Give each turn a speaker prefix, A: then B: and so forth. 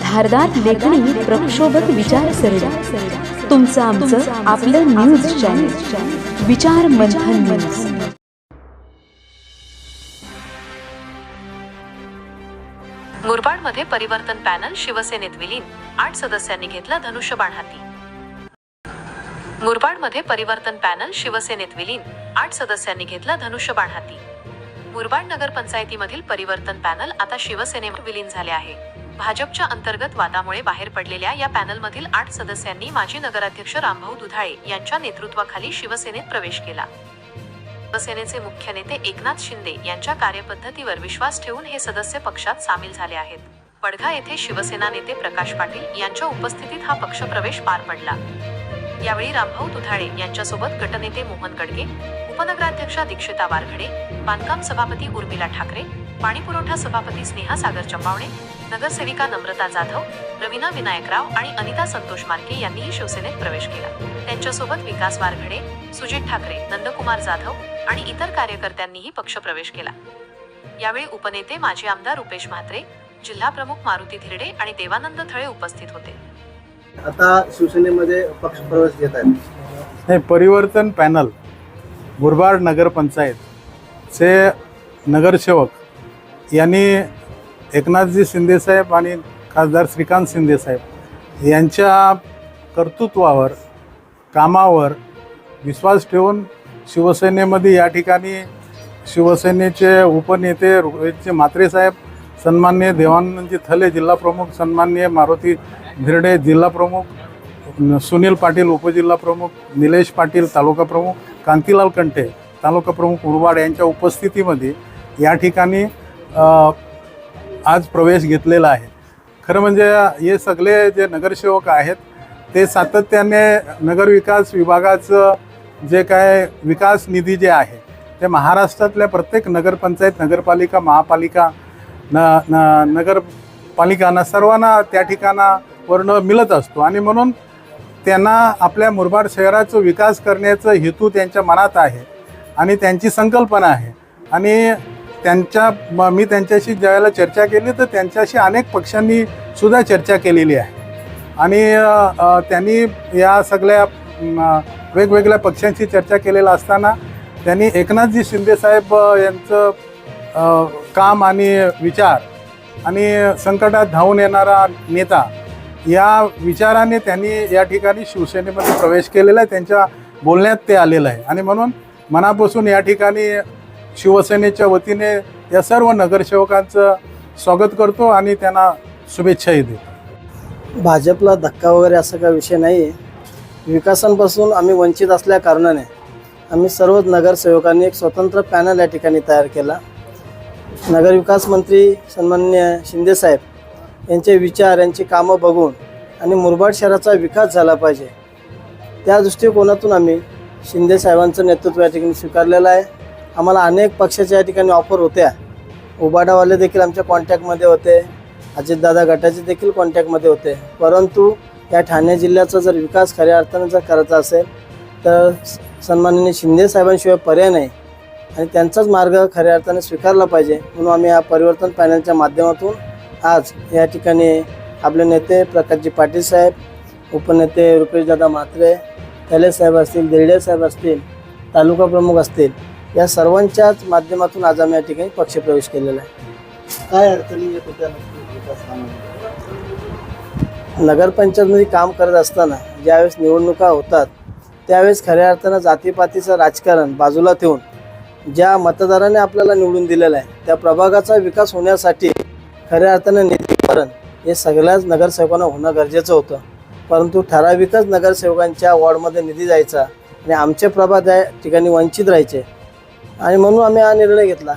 A: धारदार लेखणी प्रक्षोभक विचारसरणी तुमचं आमचं आपलं न्यूज चॅनल विचार मंथन न्यूज
B: मुरबाडमध्ये परिवर्तन पॅनल शिवसेनेत विलीन. आठ सदस्यांनी घेतला धनुष्यबाण हाती मुरबाडमध्ये परिवर्तन पॅनल शिवसेनेत विलीन. आठ सदस्यांनी घेतला धनुष्यबाण हाती मुरबाड नगरपंचायतीमधील परिवर्तन पॅनल आता शिवसेनेत विलीन झाले आहे. भाजपच्या अंतर्गत वादामुळे बाहेर पडलेल्या या पॅनलमधील आठ सदस्यांनी माजी नगराध्यक्ष रामभाऊ दुधाळे यांच्या नेतृत्वाखाली शिवसेनेत प्रवेश केला. शिवसेनेचे मुख्य नेते एकनाथ शिंदे यांच्या कार्यपद्धतीवर विश्वास ठेवून हे सदस्य पक्षात सामील झाले आहेत. पडघा येथे शिवसेना नेते प्रकाश पाटील यांच्या उपस्थितीत हा पक्षप्रवेश पार पडला. यावेळी रामभाऊ दुधाळे यांच्यासोबत गटनेते मोहन गडगे उपनगराध्यक्षा दीक्षिता वारखडे बांधकाम सभापती उर्मिला ठाकरे पाणीपुरवठा सभापती स्नेहा सागर चंपावणे नगरसेविका नम्रता जाधव रवीना विनायकराव आणि अनिता संतोष मार्के यांनीही शिवसेनेत प्रवेश केला. त्यांच्यासोबत विकास वारखडे सुजित ठाकरे नंदकुमार जाधव आणि इतर कार्यकर्त्यांनीही पक्षप्रवेश केला. यावेळी उपनेते माजी आमदार रुपेश म्हात्रे जिल्हा प्रमुख मारुती धिरडे आणि देवानंद थळे उपस्थित होते.
C: आता शिवसेनेमध्ये पक्ष प्रवेश घेत आहेत.
D: हे परिवर्तन पॅनल मुरबाड नगरपंचायतचे नगरसेवक यांनी एकनाथजी शिंदेसाहेब आणि खासदार श्रीकांत शिंदेसाहेब यांच्या कर्तृत्वावर कामावर विश्वास ठेवून शिवसेनेमध्ये या ठिकाणी शिवसेनेचे उपनेते रोहितचे मात्रेसाहेब सन्मान्य देवानंदजी थले जिल्हाप्रमुख सन्मान्य मारुती धिरडे जिल्हाप्रमुख सुनील पाटील उपजिल्हाप्रमुख निलेश पाटील तालुका प्रमुख कांतीलाल कंठे तालुका प्रमुख उरवाड यांच्या उपस्थितीमध्ये या ठिकाणी आज प्रवेश घेतलेला आहे. खरं म्हणजे हे सगळे जे नगरसेवक आहेत ते सातत्याने नगरविकास विभागाचं जे काय विकास निधी जे आहे ते महाराष्ट्रातल्या प्रत्येक नगरपंचायत नगरपालिका महापालिका न न नगरपालिकांना सर्वांना त्या ठिकाणावरनं मिळत असतो. आणि म्हणून त्यांना आपल्या मुरबाड शहराचा विकास करण्याचा हेतू त्यांच्या मनात आहे आणि त्यांची संकल्पना आहे. आणि त्यांच्या मी त्यांच्याशी ज्यावेळेला चर्चा केली तर त्यांच्याशी अनेक पक्षांनी सुद्धा चर्चा केलेली आहे. आणि त्यांनी या सगळ्या वेगवेगळ्या पक्षांशी चर्चा केलेला असताना त्यांनी एकनाथजी शिंदेसाहेब यांचं काम आणि विचार आणि संकटात धावून येणारा नेता या विचाराने त्यांनी या ठिकाणी शिवसेनेमध्ये प्रवेश केलेला आहे. त्यांच्या बोलण्यात ते आलेलं आहे. आणि म्हणून मनापासून या ठिकाणी शिवसेनेच्या वतीने या सर्व नगरसेवकांचं स्वागत करतो आणि त्यांना शुभेच्छाही देतो.
C: भाजपला धक्का वगैरे असा काही विषय नाही आहे विकासांपासून आम्ही वंचित असल्या कारणाने आम्ही सर्व नगरसेवकांनी एक स्वतंत्र पॅनल या ठिकाणी तयार केला. नगरविकास मंत्री सन्मान्य शिंदेसाहेब यांचे विचार यांची कामं बघून आणि मुरबाड शहराचा विकास झाला पाहिजे. त्या दृष्टिकोनातून आम्ही शिंदेसाहेबांचं नेतृत्व या ठिकाणी स्वीकारलेलं आहे. आम्हाला अनेक पक्षाच्या या ठिकाणी ऑफर होत्या. उबाडावाले देखील आमच्या कॉन्टॅक्टमध्ये होते. अजितदादा गटाचे देखील कॉन्टॅक्टमध्ये होते. परंतु या ठाणे जिल्ह्याचा जर विकास खऱ्या अर्थानं जर करायचा असेल तर स- सन्माननीय शिंदे साहेबांशिवाय पर्याय नाही. आणि त्यांचाच मार्ग खऱ्या अर्थाने स्वीकारला पाहिजे. म्हणून आम्ही या परिवर्तन पॅनलच्या माध्यमातून आज या ठिकाणी आपले नेते प्रकाशजी पाटील साहेब उपनेते रुपेशदादा म्हात्रे थले साहेब असतील देरडे साहेब असतील तालुका प्रमुख असतील या सर्वांच्याच माध्यमातून आज आम्ही या ठिकाणी पक्षप्रवेश केलेला आहे. काय अडचणी येत होत्या नगरपंचायतमध्ये काम करत असताना ज्यावेळेस निवडणुका होतात त्यावेळेस खऱ्या अर्थानं जातीपातीचं राजकारण बाजूला ठेवून ज्या मतदाराने आपल्याला निवडून दिलेलं आहे त्या प्रभागाचा विकास होण्यासाठी खऱ्या अर्थानं निधीकरण हे सगळ्याच नगरसेवकांना होणं गरजेचं होतं. परंतु ठराविकच नगरसेवकांच्या वॉर्डमध्ये निधी जायचा आणि आमचे प्रभाग त्या ठिकाणी वंचित राहायचे आणि म्हणून आम्ही हा निर्णय घेतला.